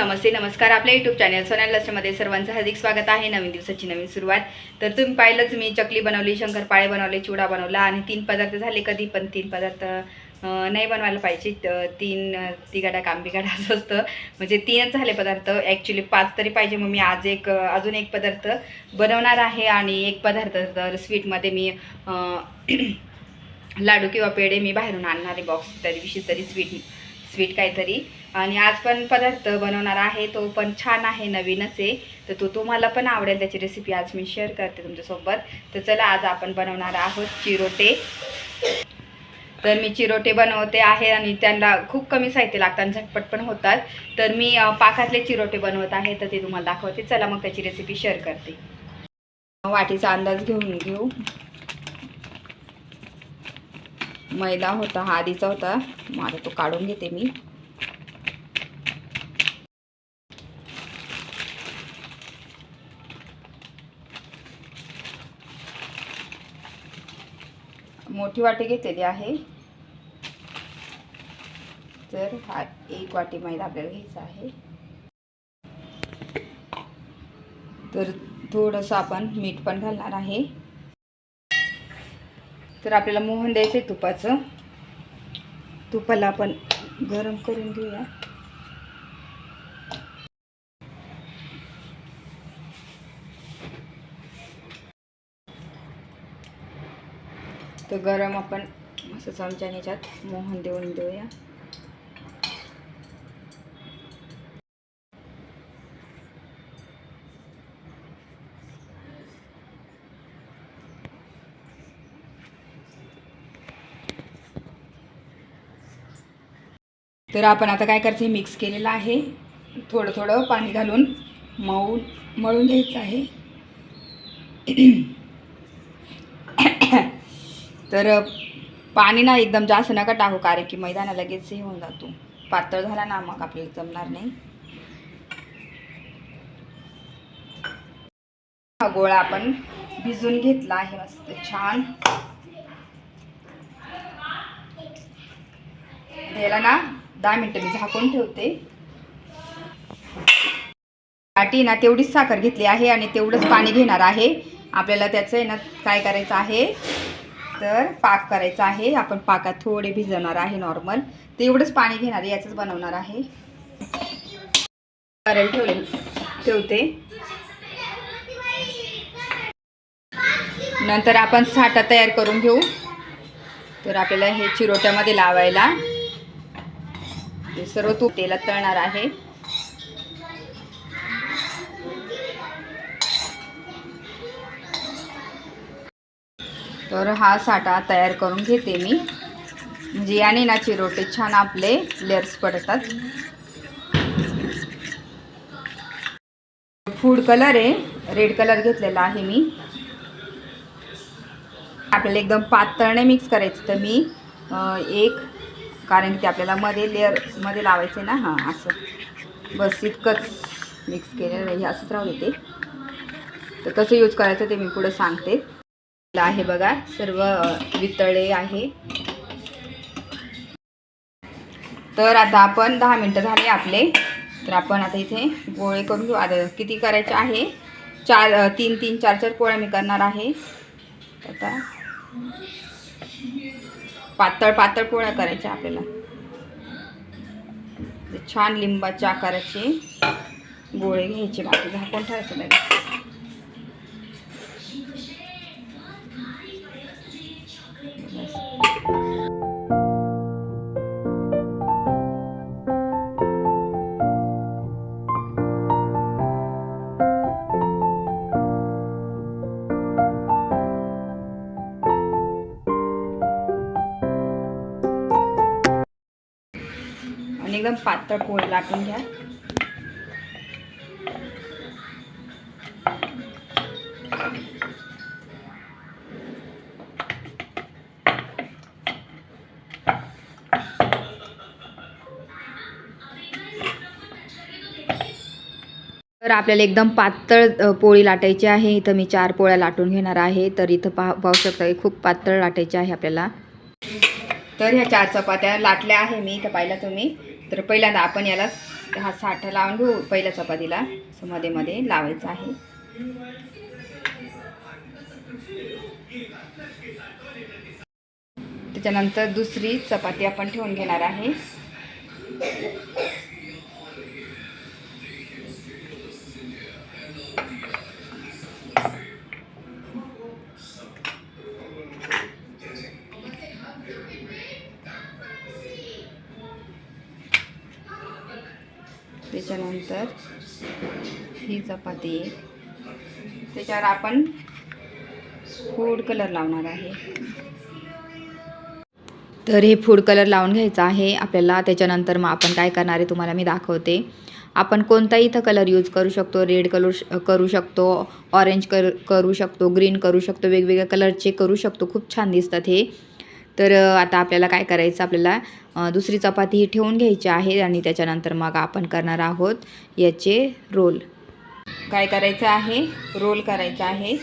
नमस्ते नमस्कार. आपल्या YouTube channel Sonal लस्टमध्ये सर्वांचं हार्दिक स्वागत आहे. नवीन दिवसाची नवीन सुरुवात. तर तुम्ही पाहिलंच मी चकली बनवली शंकरपाळे बनवले चिवडा बनवला आणि तीन पदार्थ झाले. कधी पण तीन पदार्थ नाही बनवायला पाहिजे. तीन अं, तिगाडा काम बिगाडा असं असतं. म्हणजे तीनच झाले पदार्थ. ॲक्च्युली पाच तरी पाहिजे. मग मी आज एक अजून एक पदार्थ बनवणार आहे आणि एक पदार्थ तर स्वीटमध्ये मी लाडू किंवा पेढे मी बाहेरून आणणार आहे. बॉक्स त्या दिवशी तरी स्वीट स्वीट काहीतरी. आणि आज पण पदार्थ बनवणार आहे. तो पण छान आहे नवीनच आहे. तर तो तुम्हाला पण आवडेल. त्याची रेसिपी आज मी शेअर करते तुमच्यासोबत. तर चला आज आपण बनवणार आहोत चिरोटे. तर मी चिरोटे बनवते आहे आणि त्यांना खूप कमी साहित्य लागतात आणि झटपट पण होतात. तर मी पाकातले चिरोटे बनवत आहे. तर ते तुम्हाला दाखवते. चला मग त्याची रेसिपी शेअर करते. वाटीचा अंदाज घेऊन घेऊ. मैदा होता हा आधीचा होता. मग तो काढून घेते मी. मोठी वाटी घेतलेली आहे. तर हा एक वाटी मैदा आपल्याला घ्यायचा आहे. तर थोडंसं आपण मीठ पण घालणार आहे. तर आपल्याला मोहन द्यायचं आहे तुपाचं. तुपाला आपण गरम करून घेऊया. तर गरम आपण असं चमच्याने याच्यात मोहन देऊन देऊया. तर आपण आता काय करते मिक्स केलेलं आहे. थोडं थोडं पाणी घालून मऊ मळून घ्यायचं आहे. तर पाणी ना एकदम जास्त नका टाकू कारण की मैदाना लगेच हे होऊन जातो. पातळ झाला ना मग आपल्याला जमणार नाही. हा गोळा आपण भिजून घेतला आहे मस्त छान. याला ना दहा मिनटं मी झाकून ठेवते. वाटी ना तेवढीच साखर घेतली आहे आणि तेवढंच पाणी घेणार आहे. आपल्याला त्याचं आहे ना काय करायचं आहे? तर पाक करायचा आहे. आपण पाकात थोडे भिजवणार आहे नॉर्मल ते एवढंच पाणी घेणार आहे याचंच बनवणार आहे. करायला ठेवले. ठेवते. नंतर आपण साठा तयार करून घेऊ. तर आपल्याला हे चिरोट्यामध्ये लावायला. सर्व तूप तेला तळणार आहे. तर हा साठा तयार करून घेते मी. म्हणजे याने ना चिरोटे छान आपले लेअर्स पडतात. फूड कलर आहे. रेड कलर घेतलेला आहे मी. आपल्याला एकदम पातळ नाही मिक्स करायचं तर मी एक कारण की ते आपल्याला मध्ये लेअरमध्ये ना हां असं. बस इतकंच मिक्स केलेलं हे असंच राहू देते. तर कसं यूज करायचं ते मी पुढं सांगते. आहे बघा सर्व वितळे आहे. तर आता आपण दहा मिनटं झाले आपले. तर आपण आता इथे गोळे करून घेऊ. आता किती करायचे आहे? चार तीन तीन चार चार पोळ्या मी करणार आहे. आता पातळ पातळ पोळ्या करायच्या आपल्याला. छान लिंबाच्या आकाराचे गोळे घ्यायचे बाकी झाकून ठेवायचे नाही पातळ पोळी लाटून घ्या. तर आपल्याला एकदम पातळ पोळी लाटायची आहे. इथं मी चार पोळ्या लाटून घेणार आहे. तर इथं पाह पाहू शकता की खूप पातळ लाटायची आहे आपल्याला. तर ह्या चार चपात्या लाटल्या आहे मी. इथं पाहिलं तुम्ही. तर पहिल्यांदा आपण याला हा साठा लावून घेऊ पहिल्या चपातीला. असं मध्ये मध्ये लावायचं आहे. त्याच्यानंतर दुसरी चपाती आपण ठेवून घेणार आहे. त्याच्यानंतर ही चपाती एक. त्याच्यावर आपण फूड कलर लावणार आहे. तर हे फूड कलर लावून घ्यायचं आहे आपल्याला. त्याच्यानंतर मग आपण काय करणार आहे तुम्हाला मी दाखवते. आपण कोणताही इथं कलर यूज करू शकतो. रेड कलर करू शकतो ऑरेंज कर करू शकतो ग्रीन करू शकतो वेगवेगळ्या कलरचे करू शकतो. खूप छान दिसतात हे. तर आता आपल्याला काय करायचं? आपल्याला दुसरी चपाती ही ठेवून घ्यायची आहे आणि त्याच्यानंतर मग आपण करणार आहोत याचे रोल. काय करायचं आहे? रोल करायचा आहे.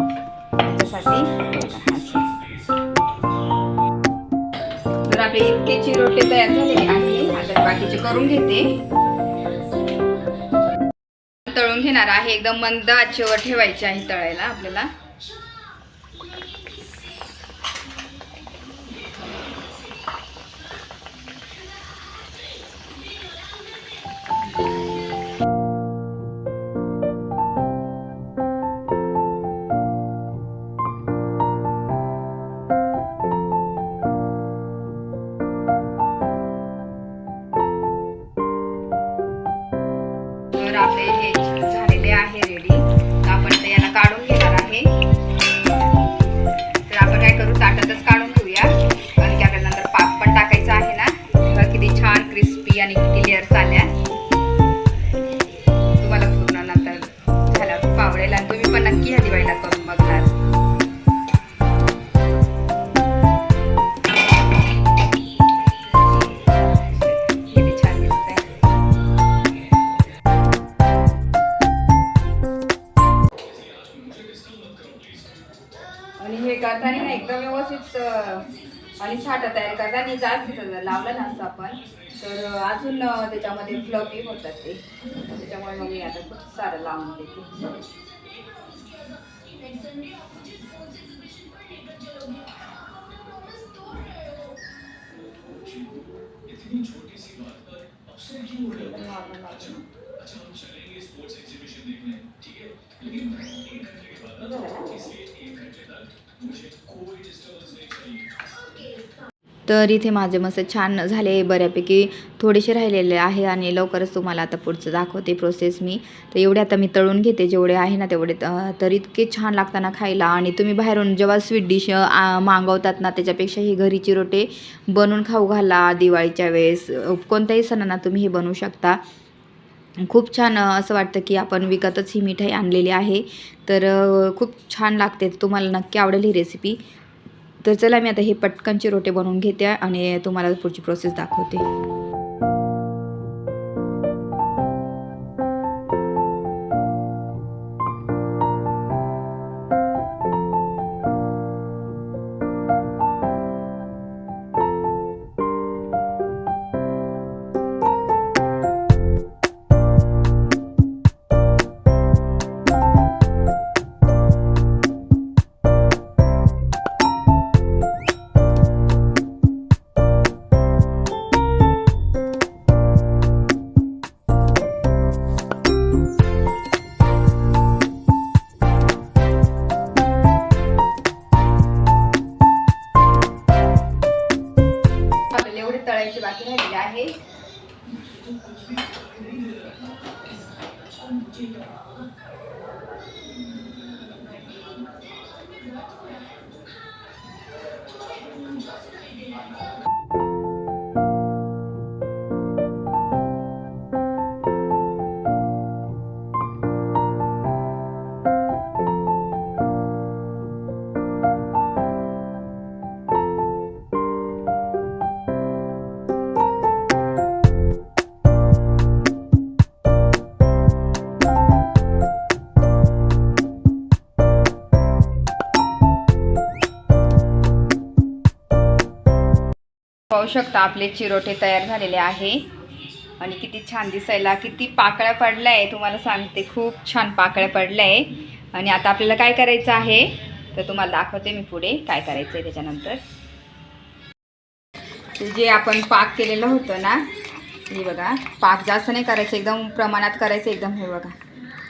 त्याच्यासाठी तर आपले इतके चिरोटे तयार झालेले आहे. आता बाकीचे करून घेते. तळून घेणार आहे. एकदम मंद आचेवर ठेवायचे आहे तळायला आपल्याला. किती आणि किती लेअर्स आल्या तुम्हाला पूर्ण नंतर झाला खूप आवडेल आणि तुम्ही पण नक्की ह्या दिवाळीला करून बघणार. छान आणि हे करताना ना एकदम व्यवस्थित आणि साठा तयार करताना जास्त लावलं ना असं आपण. तर अजून त्याच्यामध्ये फ्लफी होतात ते. त्याच्यामुळे मग मी आता खूप सारं लावून देते. तर इथे माझे मस्त छान झाले बऱ्यापैकी थोडेसे राहिलेले आहे आणि लवकरच तुम्हाला आता पुढचं दाखवते प्रोसेस मी. तर एवढे आता मी तळून घेते जेवढे आहे ना तेवढे. तर इतके छान लागताना खायला आणि तुम्ही बाहेरून जेव्हा स्वीट डिश मागवतात ना त्याच्यापेक्षा ही घरी चिरोटे बनवून खाऊ घाला दिवाळीच्या वेळेस. कोणत्याही सणांना तुम्ही हे बनवू शकता. खूप छान असं वाटतं की आपण विकतच ही मिठाई आणलेली आहे. तर खूप छान लागते तुम्हाला नक्की आवडेल ही रेसिपी तर चला मी आता हे पटकनचे रोटे बनवून घेते आणि तुम्हाला पुढची प्रोसेस दाखवते. पाहू शकता आपले चिरोटे तयार झालेले आहे. आणि किती छान दिसायला किती पाकळ्या पडल्या आहे तुम्हाला सांगते खूप छान पाकळ्या पडल्या आहे आणि आता आपल्याला काय करायचं आहे? तर तुम्हाला दाखवते मी पुढे काय करायचं आहे त्याच्यानंतर. ते जे आपण पाक केलेलं होतं ना हे बघा पाक जास्त नाही करायचं एकदम प्रमाणात करायचं एकदम हे बघा.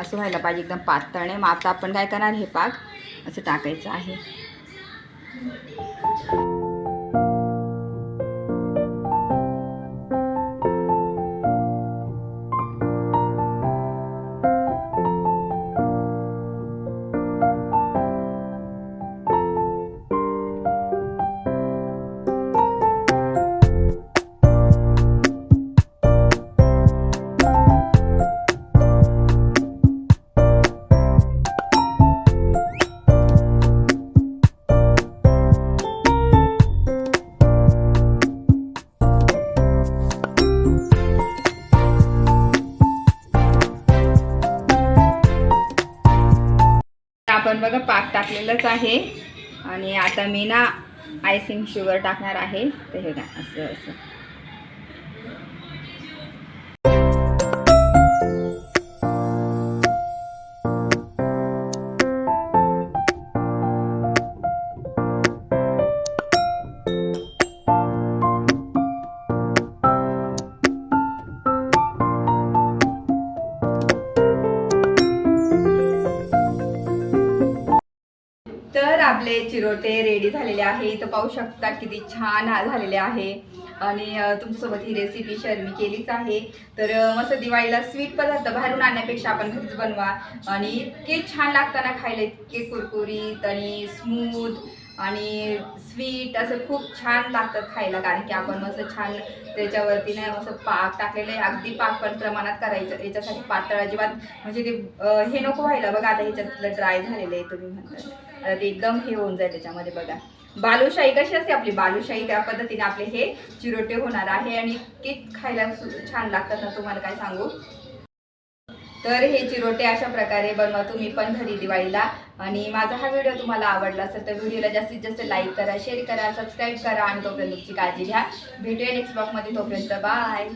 असं व्हायला पाहिजे एकदम पातळ नाही मग आता आपण काय करणार हे पाक असं टाकायचं आहे. आता मी ना आयसिंग शुगर टाकणार आहे. तर हे का असं असं. चिरोटे रेडी झालेले आहे इथं पाहू शकता किती छान झालेले आहे. आणि तुमच्यासोबत ही रेसिपी शेअर मी केलीच आहे. तर मस्त दिवाळीला स्वीट पदार्थ बाहेरून आणण्यापेक्षा आपण घरीच बनवा. आणि इतके छान लागताना खायला इतके कुरकुरीत आणि स्मूथ आणि स्वीट असं खूप छान लागतं खायला कारण की आपण असं छान त्याच्यावरती नाही असं पाक टाकलेलं आहे. अगदी पाक पण प्रमाणात करायचं याच्यासाठी पातळ अजिबात म्हणजे ते हे नको व्हायला बघा आता ह्याच्यातलं ड्राय झालेलं आहे तुम्ही म्हणता आता ते एकदम हे होऊन जाईल त्याच्यामध्ये बघा. बालुशाही कशी असते आपली? बालुशाही त्या पद्धतीने आपले हे चिरोटे होणार आहे आणि इतके खायला सु- छान लागतात ना तुम्हाला काय सांगू? तर हे चिरोटे अशा प्रकारे बनवा. तुम्ही पण घरी दिवाळीला. आणि माझा हा व्हिडिओ तुम्हाला आवडला असेल तर व्हिडिओला जास्तीत जास्त लाईक करा शेअर करा सबस्क्राईब करा आणि तोपर्यंत तुमची काळजी घ्या. भेटूया नेक्स्ट ब्लॉगमध्ये तोपर्यंत बाय